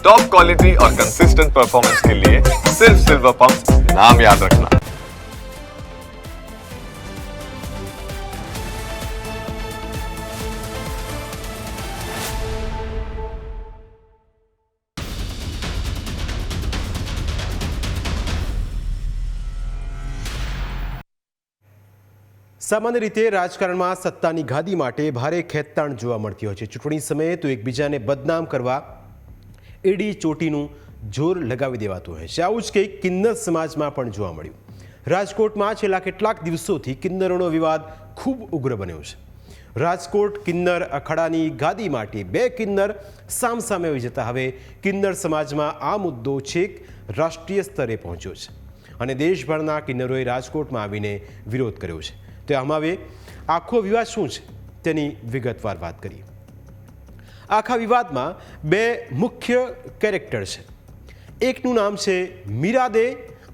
Top quality और consistent performance के लिए सिर्फ सिल्वर पंप नाम याद रखना સામાન્ય રીતે રાજકારણમાં સત્તાની ગાદી માટે ભારે ખેંચતાણ જોવા મળતી હોય છે ચૂંટણી સમયે તો એકબીજાને બદનામ કરવા એડી ચોટીનું જોર લગાવી દેવાતું હોય છે. આવું જ કંઈક કિન્નર સમાજમાં પણ જોવા મળ્યું. રાજકોટમાં છેલ્લા કેટલાક દિવસોથી કિન્નરોનો વિવાદ ખૂબ ઉગ્ર બન્યો છે. રાજકોટ કિન્નર અખાડાની ગાદી માટે બે કિન્નર સામસામે આવી જતા હવે કિન્નર સમાજમાં આ મુદ્દો છેક રાષ્ટ્રીય સ્તરે પહોંચ્યો છે. અને દેશભરના કિન્નરોએ રાજકોટમાં આવીને વિરોધ કર્યો છે. તો આમાં આખો વિવાદ શું છે? તેની વિગતવાર વાત કરીએ. આખા વિવાદમાં બે મુખ્ય કેરેક્ટર છે. એકનું નામ છે મીરા દે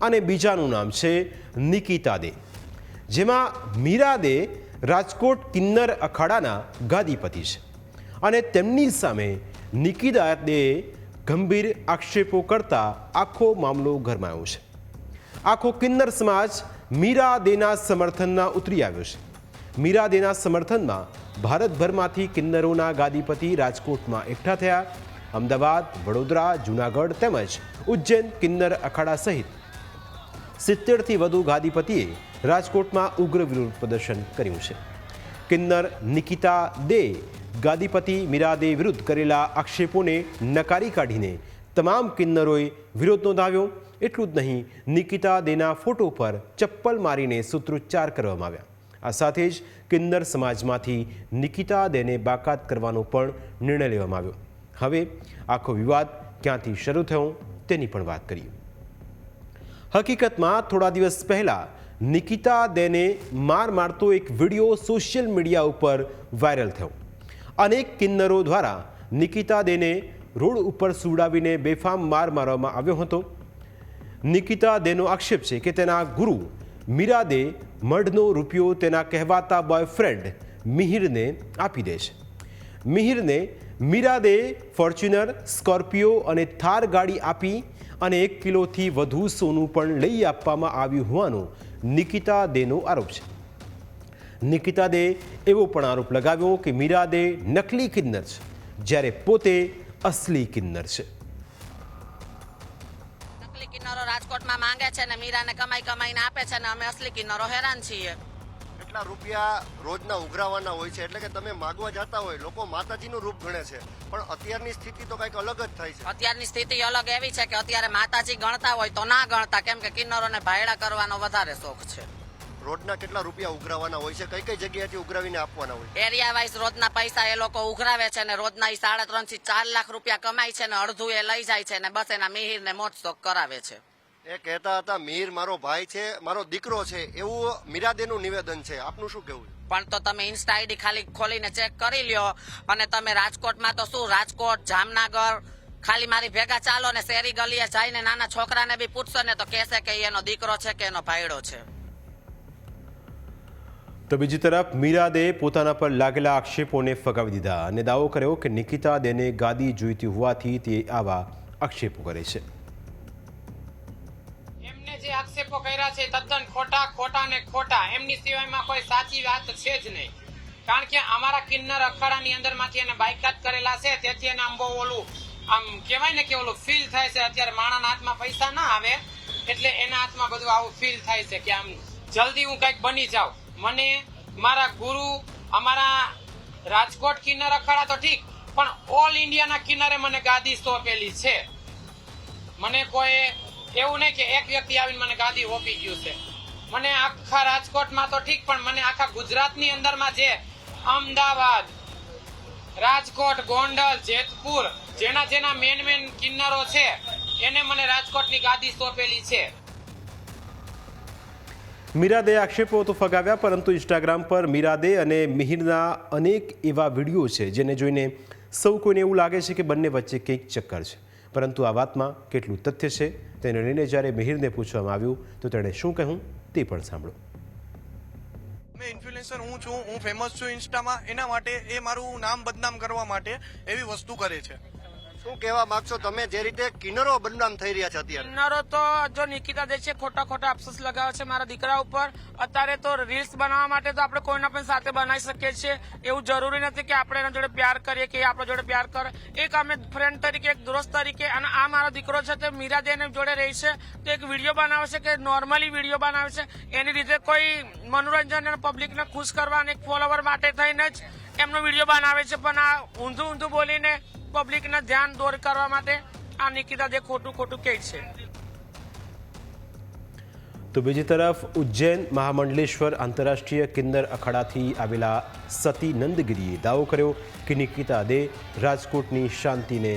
અને બીજાનું નામ છે નિકિતા દે જેમાં મીરા દે રાજકોટ કિન્નર અખાડાના ગાદીપતિ છે અને તેમની સામે નિકિતા દે ગંભીર આક્ષેપો કરતા આખો મામલો ગરમાયો છે. આખો કિન્નર સમાજ મીરા દેના સમર્થનમાં ઉતરી આવ્યો છે. મીરા દેના સમર્થનમાં ભારતભરમાંથી કિન્નરોના ગાદીપતિ રાજકોટમાં એકઠા થયા. અમદાવાદ, વડોદરા, જૂનાગઢ તેમજ ઉજ્જૈન કિન્નર અખાડા સહિત સિત્તેરથી વધુ ગાદીપતિએ રાજકોટમાં ઉગ્ર વિરોધ પ્રદર્શન કર્યું છે. કિન્નર નિકિતા દે ગાદીપતિ મીરા દે વિરુદ્ધ કરેલા આક્ષેપોને નકારી કાઢીને તમામ કિન્નરોએ વિરોધ નોંધાવ્યો. એટલું જ નહીં, નિકિતા દેના ફોટો પર ચપ્પલ મારીને સૂત્રોચ્ચાર કરવામાં આવ્યા. આ સાથે જ કિન્નર સમાજમાંથી નિકિતા દેને બાકાત કરવાનો પણ નિર્ણય લેવામાં આવ્યો. હવે આખો વિવાદ ક્યાંથી શરૂ થયો તેની પણ વાત કરીએ. હકીકતમાં થોડા દિવસ પહેલા નિકિતા દેને માર મારતો એક વીડિયો સોશિયલ મીડિયા ઉપર વાયરલ થયો. અનેક કિન્નરો દ્વારા નિકિતા દેને રોડ ઉપર સુવડાવીને બેફામ માર મારવામાં આવ્યો હતો. નિકિતા દેનો આક્ષેપ છે કે તેના ગુરુ મીરા દે મઢનો રૂપિયો તેના કહેવાતા બોયફ્રેન્ડ મિહિરને આપી દે છે. મિહિરને મીરાદે ફોર્ચ્યુનર, સ્કોર્પિયો અને થાર ગાડી આપી અને એક કિલોથી વધુ સોનું પણ લઈ આપવામાં આવ્યું હોવાનો નિકિતા દેનો આરોપ છે. નિકિતા દે એવો પણ આરોપ લગાવ્યો કે મીરાદે નકલી કિન્નર છે, જ્યારે પોતે અસલી કિન્નર છે. કિન્નરો માંગે છે ને મીરાને કમાઈ કમાઈને આપે છે ને અમે અસલી કિન્નરો હેરાન છીએ. એટલા રૂપિયા રોજના ઉઘરાવાના હોય છે? એટલે કે તમે માગવા જતા હોય લોકો માતાજીનું રૂપ ગણે છે. પણ અત્યારની સ્થિતિ તો કંઈક અલગ જ થાય છે. અત્યારની સ્થિતિ અલગ એવી છે કે અત્યારે માતાજી ગણતા હોય તો ના ગણતા કેમ કે કિન્નરોને ભાયડા કરવાનો વધારે શોખ છે. રોજના કેટલા રૂપિયા ઉઘરાવાના હોય છે? કઈ કઈ જગ્યાએથી ઉઘરાવીને આપવાના હોય? એરિયા વાઇઝ રોજના પૈસા એ લોકો ઉઘરાવે છે ને રોજના એ સાડા ત્રણથી ચાર લાખ રૂપિયા કમાય છે ને અડધું એ લઈ જાય છે ને બસ એના મિહિર ને મોજ શોખ કરાવે છે. એ કહેતા હતા મીર મારો ભાઈ છે મારો દીકરો છે. એવું મીરાદેનું નિવેદન છે. આપનું શું કહેવું પણ તો તમે ઇન્સ્ટા આઈડી ખાલી ખોલીને ચેક કરી લ્યો અને તમે રાજકોટમાં તો શું રાજકોટ જામનગર ખાલી મારી ભેગા ચાલો ને શેરી ગલીએ જઈને નાના છોકરાને બી પૂછશો ને તો કહેશે કે એનો દીકરો છે કે એનો ભાઈડો છે. તો બીજી તરફ મીરા દે પોતાના પર લાગેલા આક્ષેપોને ફગાવી દીધા અને દાવો કર્યો કે નિકિતા દેને ગાદી જોઈતી હોવાથી તે આવા આક્ષેપો કરે છે. કર્યા છે, તદ્દન ખોટા ખોટા ને ખોટા. એમની સિવાયમાં કોઈ સાચી વાત છે જ નહીં. કારણ કે અમારા કિન્નર અખાડાની અંદરમાંથી એને બાયકાત કરેલા છે, તેથી એને આમ બહુ ઓલું, આમ કહેવાય ને કે ઓલું ફીલ થાય છે. અત્યારે માણાના હાથમાં પૈસા ના આવે, એટલે એના હાથમાં બધું આવું ફીલ થાય છે કે આમ જલ્દી હું કંઈક બની જાઉં. મને મારા ગુરુ, અમારા રાજકોટ કિન્નર અખાડા તો ઠીક, પણ ઓલ ઇન્ડિયાના કિનારે મને ગાદી સોંપેલી છે. મને કોઈ એવું નહીં કે એક વ્યક્તિ આવીને મને ગાદી ઓપી ગયું છે. મને આખા રાજકોટમાં તો ઠીક, પણ મને આખા ગુજરાતની અંદરમાં જે અમદાવાદ, રાજકોટ, ગોંડલ, જેતપુર જેના જેના મેન મેન કિન્નરો છે, એને મને રાજકોટની ગાદી સોંપેલી છે. મીરાદે આક્ષેપો તો ફગાવ્યા, પરંતુ ઇન્સ્ટાગ્રામ પર મીરાદે અને મિહિરના અનેક એવા વીડિયો છે, જેને જોઈને સૌ કોઈને એવું લાગે છે કે બંને વચ્ચે કંઈક ચક્કર છે. પરંતુ આ વાતમાં કેટલું તથ્ય છે તેને લઈને જ્યારે મિહિરને પૂછવામાં આવ્યું, તો તેણે શું કહ્યું તે પણ સાંભળો. મેં ઇન્ફ્લુએન્સર હું છું, હું ફેમસ છું ઇન્સ્ટામાં એના માટે એ મારું નામ બદનામ કરવા માટે એવી વસ્તુ કરે છે. શું કહેવા માંગશો તમે? જે રીતે કિન્નરો બદનામ થઈ રહ્યા છે અત્યારે. કિન્નરો તો જો નિકિતા દે છે, ખોટા ખોટા અફસોસ લગાવે છે મારા દીકરા ઉપર. અત્યારે તો રીલ્સ બનાવવા માટે તો આપણે કોઈના પણ સાથે બનાવી શકીએ છીએ. એવું જરૂરી નથી કે આપણે એના જોડે પ્યાર કરીએ કે આપણા જોડે પ્યાર કરે. એક અમે ફ્રેન્ડ તરીકે, એક દોસ્ત તરીકે અને આ મારો દીકરો છે તે મીરા મીરાદેન જોડે રહી છે. તો એક વીડિયો બનાવે છે કે નોર્મલી વીડિયો બનાવે છે. એની રીતે કોઈ મનોરંજન અને પબ્લિકને ખુશ કરવા અને ફોલોવર માટે થઈને જ એમનો વીડિયો બનાવે છે. પણ આ ઊંધું ઊંધું બોલીને પબ્લિકના ધ્યાન દોર કરવા માટે આ નિકિતા જે ખોટું ખોટું કહે છે. તો બીજી તરફ ઉજ્જૈન મહામંડલેશ્વર આંતરરાષ્ટ્રીય કિન્નર અખાડાથી આવેલા સતી નંદગીરીએ દાવો કર્યો કે નિકિતા દે રાજકોટની શાંતિને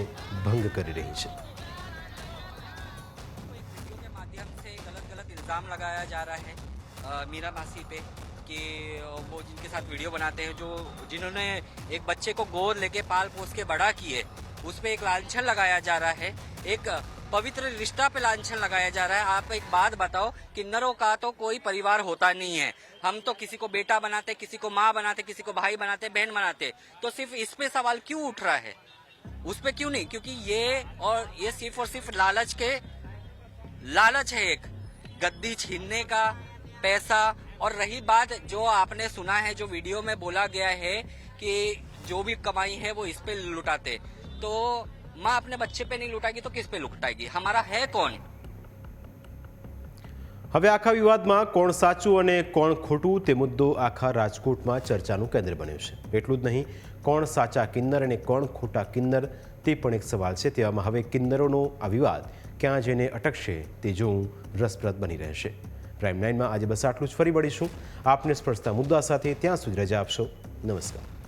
ભંગ કરી રહી છે. માધ્યમ પે कि वो जिनके साथ वीडियो बनाते हैं, जो जिन्होंने एक बच्चे को गोद लेके पाल पोस के बड़ा किए उस पर एक लांछन लगाया जा रहा है। एक पवित्र रिश्ता पे लांछन लगाया जा रहा है। आप एक बात बताओ किन्नरों का तो कोई परिवार होता नहीं है। हम तो किसी को बेटा बनाते, किसी को माँ बनाते, किसी को भाई बनाते, बहन बनाते। तो सिर्फ़ इस पे सवाल क्यों उठ रहा है? उस पे क्यों नहीं? क्योंकि ये और ये सिर्फ़ और सिर्फ़ लालच के, लालच है एक। गद्दी छीनने का पैसा और रही बात जो आपने सुना है जो वीडियो में बोला गया है कि जो भी कमाई है वो इस पे लुटाते तो माँ अपने बच्चे पे नहीं लुटाएगी तो किस पे लुटाएगी हमारा है कौन હવે આખા વિવાદમાં કોણ સાચું અને કોણ ખોટું તે મુદ્દો આખા રાજકોટમાં ચર્ચાનું કેન્દ્ર બન્યો છે એટલું જ નહીં કોણ સાચા કિન્નર અને કોણ ખોટા કિન્નર તે પણ એક સવાલ છે તેવામાં હવે કિન્નરોનો આ વિવાદ ક્યાં જઈને અટકશે તે જોવું રસપ્રદ બની રહેશે પ્રાઇમ નાઇનમાં આજે બસ આટલું જ. ફરી મળીશું. આપને સ્પર્શતા મુદ્દા સાથે ત્યાં સુધી રજા આપશો. નમસ્કાર.